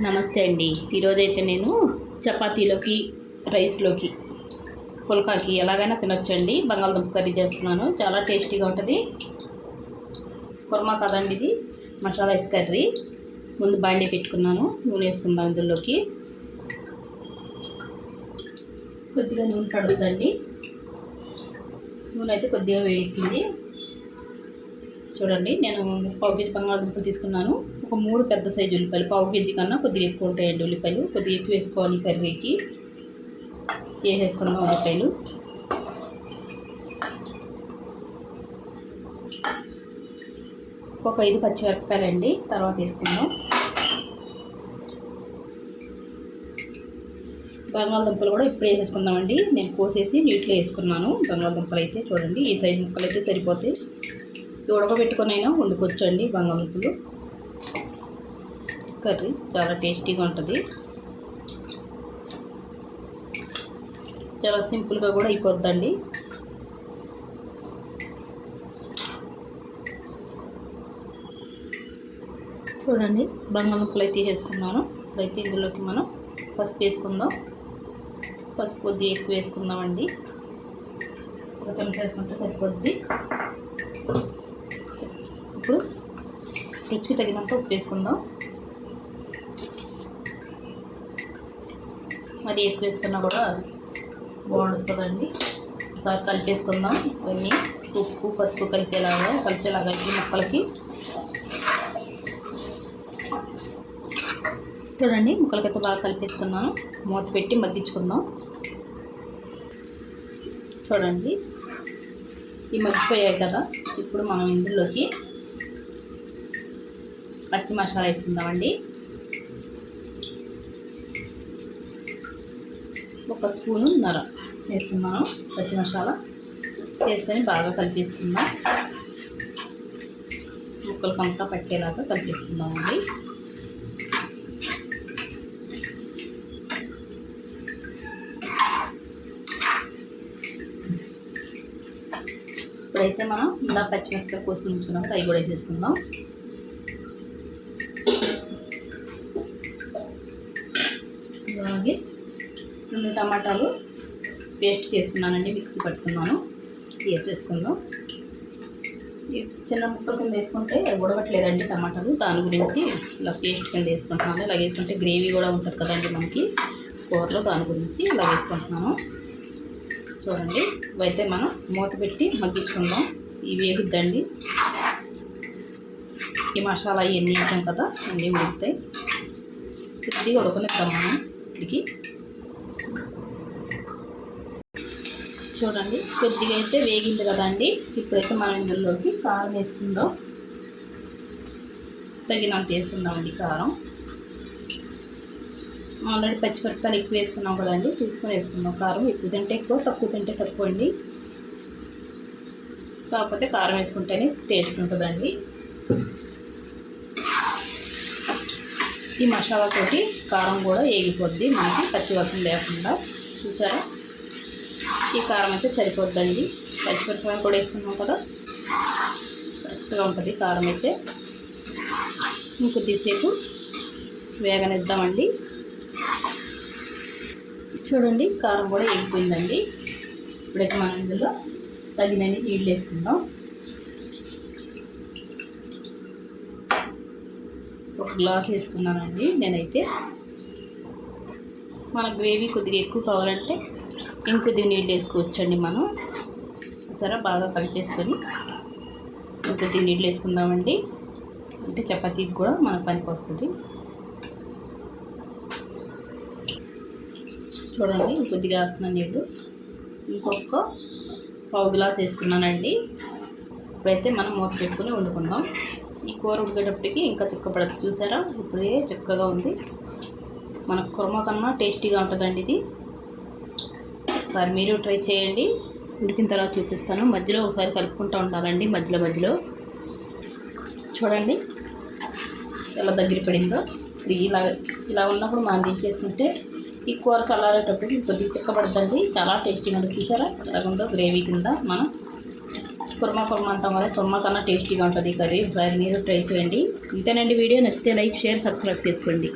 నమస్తే అండి. ఈరోజైతే నేను చపాతీలోకి రైస్లోకి పుల్కాకి ఎలాగైనా తినొచ్చండి. బంగాళదుంప కర్రీ చేస్తున్నాను. చాలా టేస్టీగా ఉంటుంది. కుర్మా కదండి ఇది. Masala rice curry. ముందు బాండీ పెట్టుకున్నాను. నూనె వేసుకుందాం ఇందులోకి. కొద్దిగా నూనె కడుగుతండి. నూనె అయితే కొద్దిగా వేడెక్కింది. చూడండి నేను పావు కేజీ బంగాళదుంపలు తీసుకున్నాను. ఒక మూడు పెద్ద సైజు ఉల్లిపాయలు పావు కేజీ కన్నా కొద్దిగా ఎక్కువ ఉంటాయండి ఉల్లిపాయలు. కొద్దిగా ఎక్కువ వేసుకోవాలి కర్రీకి. వేసేసుకుందాం ఉల్లిపాయలు. ఒక ఐదు పచ్చిమిరపకాయలండి. తర్వాత వేసుకుందాం. బంగాళదుంపలు కూడా ఇప్పుడు వేసేసుకుందామండి. నేను కోసేసి నీటిలో వేసుకున్నాను. బంగాళదుంపలు అయితే చూడండి ఈ సైజు ముక్కలు అయితే సరిపోతాయి. ఉడకబెట్టుకొని అయినా వండుకొచ్చండి బంగాళదుంపలు. కర్రీ చాలా టేస్టీగా ఉంటుంది. చాలా సింపుల్గా కూడా అయిపోద్దండి. చూడండి బంగాళదుంపలు అయితే వేసుకున్నాను. అయితే ఇందులోకి మనం పసుపు వేసుకుందాం. పసుపు కొద్దిగా ఎక్కువ వేసుకుందామండి. ఒక చెంచా వేసుకుంటే సరిపోద్ది. ఇప్పుడు రుచికి తగినంత ఉప్పు వేసుకుందాం. మరి ఎక్కువ వేసుకున్నా కూడా బాగుంటుంది కదండి ఒకసారి కలిపేసుకుందాం. కొన్ని ఉప్పు పసుపు కలిపేలాగా కలిసేలాగా ఈ ముక్కలకి. చూడండి ముక్కలకైతే బాగా కలిపేసుకున్నాను మూత పెట్టి మగ్గించుకుందాం. చూడండి ఈ మగ్గిపోయాయి కదా. ఇప్పుడు మనం ఇందులోకి పచ్చి మసాలా వేసుకుందామండి. ఒక స్పూను నర వేసుకున్నాను పచ్చి మసాలా వేసుకొని బాగా కలిపేసుకుందాం. ముక్కలకంతా పట్టేలాగా కలిపేసుకుందామండి ఇప్పుడైతే మనం ఇలా పచ్చిమిరపకాయ కోసుకుని ఉంచుకున్నాం అవి కూడా వేసేసుకుందాం. అలాగే రెండు టమాటాలు పేస్ట్ చేసుకున్నానండి మిక్సీ పట్టుకున్నాను వేసేసుకుందాం ఈ చిన్న ముక్కల కింద వేసుకుంటే ఉడవట్లేదండి టమాటాలు దాని గురించి ఇలా పేస్ట్ కింద వేసుకుంటున్నాను. ఇలా వేసుకుంటే గ్రేవీ కూడా ఉంటుంది కదండి మనకి కూరలో దాని గురించి ఇలా వేసుకుంటున్నాను. చూడండి ఇవైతే మనం మూత పెట్టి మగ్గించుకుందాం. ఇవి వేగుద్దండి ఈ మసాలా ఇవన్నీ వేసాం కదా అన్నీ ఉడుకుతాయి. కొద్దిగా ఉడకనిద్దాం మనం ఇప్పటికి చూడండి. కొద్దిగా అయితే వేగింది కదండి. ఇప్పుడైతే మనం ఇందులోకి కారం వేస్తుందో తగినంత వేసుకుందామండి కారం. ఆల్రెడీ పచ్చిమిరపకాయలు ఎక్కువ వేసుకున్నాం కదండి. తీసుకొని వేసుకుందాం కారం. ఎక్కువ తింటే ఎక్కువ తక్కువ తింటే తక్కువ అండి. కాకపోతే కారం వేసుకుంటేనే టేస్ట్ ఉంటుందండి. ఈ మసాలాతోటి కారం కూడా వేగిపోద్ది మనకి పచ్చివాసన లేకుండా. చూసారా? ఈ కారం అయితే సరిపోద్దండి. పచ్చిమిరపకాయలు కూడా వేసుకున్నాం కదా. కరెక్ట్గా ఉంటుంది కారం అయితే. ఇంకొద్దిసేపు వేగనిద్దామండి. చూడండి కారం కూడా ఎగిపోయిందండి ఇప్పుడైతే మనం ఇందులో తగినన్ని నీళ్ళు వేసుకుందాం. ఒక గ్లాస్ వేసుకున్నానండి నేనైతే. మన గ్రేవీ కొద్దిగా ఎక్కువ కావాలంటే ఇంకొద్ది నీళ్ళు వేసుకోవచ్చండి మనం. సరే బాగా కలిపేసుకొని ఇంకొద్ది నీళ్ళు వేసుకుందామండి. అంటే చపాతీకి కూడా మనకు పనికి వస్తుంది. చూడండి ఇంకొద్దిగా వేస్తున్నాను నీళ్ళు. ఇంకొక పావు గ్లాస్ వేసుకున్నానండి. ఇప్పుడైతే మనం మూత పెట్టుకుని వండుకుందాం. ఈ కూర ఉడికేటప్పటికి ఇంకా చిక్కపడదు చూసారా? ఇప్పుడే చక్కగా ఉంది. మన కుర్మ కన్నా టేస్టీగా ఉంటుందండి ఇది. ఒకసారి మీరు ట్రై చేయండి. ఉడికిన తర్వాత చూపిస్తాను. మధ్యలో ఒకసారి కలుపుకుంటూ ఉండాలండి మధ్యలో మధ్యలో. చూడండి. ఎలా దగ్గర పడిందో. ఇలా ఇలా ఉన్నప్పుడు మనం దించేసుకుంటే ఈ కూర చల్లారేటప్పుడు కొద్దిగా చిక్కబడుతుంది. చాలా టేస్టీగా ఉంటుంది. చూసారా? ఎలాగుందో గ్రేవీ కింద మనం కుర్మా కుర్మా అంటాం కదా కుర్మా కన్నా టేస్టీగా ఉంటుంది ఈ కర్రీ. ఒకసారి మీరు ట్రై చేయండి. ఇంతేనండి వీడియో. నచ్చితే లైక్ షేర్ సబ్స్క్రైబ్ చేసుకోండి.